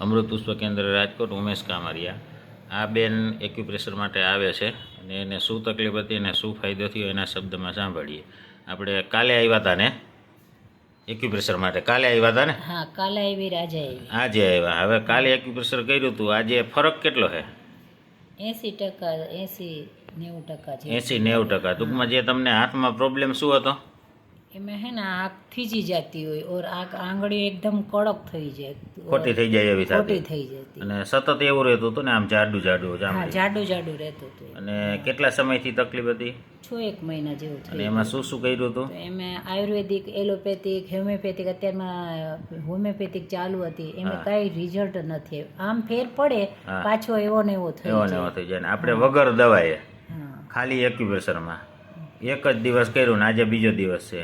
અમૃત પુષ્પ કેન્દ્ર રાજકોટ ઉમેશ કામરિયા. આ બેન એક્યુપ્રેશર માટે આવે છે અને એને શું તકલીફ હતી અને શું ફાયદો થયો એના શબ્દમાં સાંભળીએ. આપણે કાલે આવ્યા હતા ને? એક્યુપ્રેશર માટે. કાલે આવ્યા હતા ને? હા કાલે આવી રાજા આજે આવ્યા. હવે કાલે એક્યુપ્રેશર કર્યું હતું આજે ફરક કેટલો છે? એંસી ટકા એંસી નેવું ટકા છે. એંસી નેવું ટકા. ટૂંકમાં જે તમને હાથમાં પ્રોબ્લેમ શું હતો? એમાં હે ને આંખ થીજી જતી હોય ઓર આંખ આંગળી એકદમ કડક થઈ જાય. ખોટી થઈ જાય એવી ખોટી થઈ જતી. અને સતત એવું રહેતું હતું ને આમ જાડું જાડું ચામડી જાડું જાડું રહેતું હતું. અને કેટલા સમયથી તકલીફ હતી? છ એક મહિના જેવું અને થયું એમાં શું શું કર્યું હતું? તો એમાં આયુર્વેદિક એલોપેથિક હોમિયોપેથિક અત્યારમાં હોમિયોપેથિક ચાલુ હતી. એમાં કાંઈ રિઝલ્ટ નથી. આમ ફેર પડે પાછો એવો ને એવો થયો એવો ને એવો થઈ જાય આપણે વગર દવાએ. ખાલી એક્યુપ્રેશરમાં એક જ દિવસ કર્યું ને આજે બીજો દિવસ છે.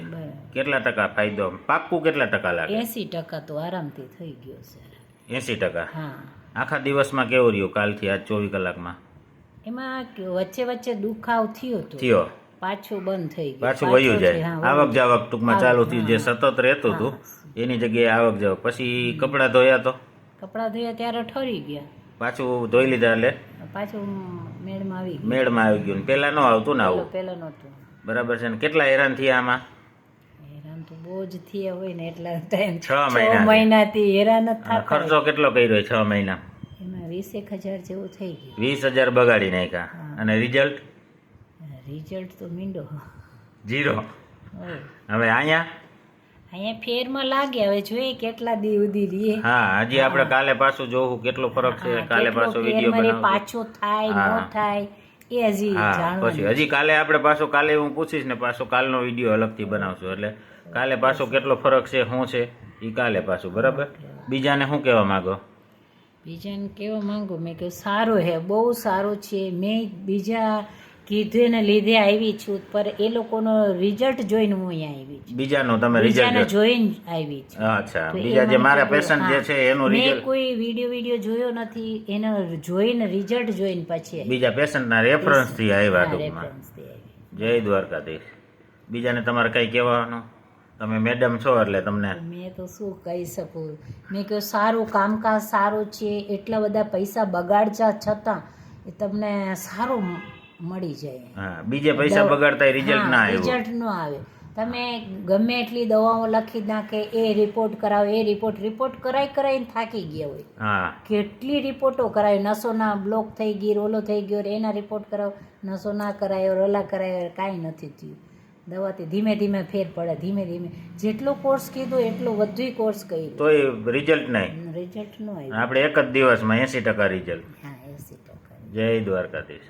કેટલા ટકા ફાયદો? પાક્કું કેટલા ટકા લાગે? એસી ટકા તો આરામથી થઈ ગયો છે. એંસી ટકા? હા. આખા દિવસમાં કેવું રહ્યું કાલથી આજ ચોવીસ કલાકમાં? એમાં વચ્ચે વચ્ચે દુખાવ થયો હતો થયો. પાછું બંધ થઈ ગયું. પાછું વયું જાય. આવક જાવક ટૂંકમાં ચાલુ થયું જે સતત રહેતું હતું. એની જગ્યાએ આવક જાવક. પછી કપડાં ધોયા તો? કપડાં ધોયા ત્યારે ઠરી ગયા. પાછું ધોઈ લીધા એટલે? પાછું મેળમાં આવી મેળમાં આવી ગયું ને. પહેલા ન આવતું ને આવું? પહેલાં નહોતું. બરાબર છે ને. કેટલા હેરાન થયા આમાં? થયા હોય ને એટલા ટાઈમ છ મહિના. મહિનાથી. હેરાન જ થતા ખર્ચો કેટલો કર્યો છ મહિના? એમાં વીસ એક હજાર જેવું થઈ ગયું. વીસ હજાર બગાડી નાખ્યા. અને રિઝલ્ટ રિઝલ્ટ તો મીંડો. જીરો. હવે અહીંયા? અહીંયા ફેરમાં લાગે. હવે જોઈએ કેટલા દી સુધી રહીએ હા હજી આપણે કાલે પાછું જોવું કેટલો ફરક છે. કાલે પાછો વીડિયો મારે પાછો થાય ન થાય એ હજી પછી હજી કાલે આપણે પાછો કાલે હું પૂછીશ ને પાછો કાલનો વીડિયો અલગથી બનાવશું. એટલે કાલે પાછો કેટલો ફરક છે શું છે? એ કાલે પાછું બરાબર? બીજાને શું કહેવા માંગો? બીજાને કહેવા માંગુ? મેં કહ્યું સારું હે બહુ સારું છે. મેં બીજા કીધું લીધે આવી છું પર એ લોકોનો રિઝલ્ટ જોઈને હું અહીંયા આવી છું. બીજાનો તમે રિઝલ્ટ જોઈને આવી છું. અચ્છા બીજા જે મારા પેશન્ટ જે છે છે રિઝલ્ટ મેં કોઈ વીડિયો વીડિયો જોયો નથી એનો જોઈને રિઝલ્ટ જોઈને પછી બીજા પેશન્ટના રેફરન્સથી આવ્યા ટૂંકમાં. જય દ્વારકાધીશ. બીજાને તમારે કંઈ કહેવાનું? તમે મેડમ છો એટલે તમને મેં તો શું કહી શકું? મેં કહ્યું સારું કામકાજ સારું છે એટલા બધા પૈસા બગાડતા છતાં એ તમને સારું મળી જાય. હા બીજે પૈસા બગાડતા રિઝલ્ટ ના આવે રિઝલ્ટ ન આવે. તમે ગમે એટલી દવાઓ લખી નાખે એ રિપોર્ટ કરાવો એ રિપોર્ટ રિપોર્ટ કરાઈ કરાઈને થાકી ગયા હોય. હા. કેટલી રિપોર્ટો કરાવી નસોના બ્લોક થઈ ગઈ રોલો થઈ ગયો એના રિપોર્ટ કરાવો. નસો ના કરાયો રોલા કરાયો કાંઈ નથી થયું. દવાથી ધીમે ધીમે ફેર પડે ધીમે ધીમે. જેટલો કોર્સ કીધો એટલો વધુ કોર્સ કર્યો. તોય રિઝલ્ટ નહીં. રિઝલ્ટ ન આવ્યું આપણે એક જ દિવસમાં એંસી ટકા રિઝલ્ટ હા એસી ટકા. જય દ્વારકાધીશ.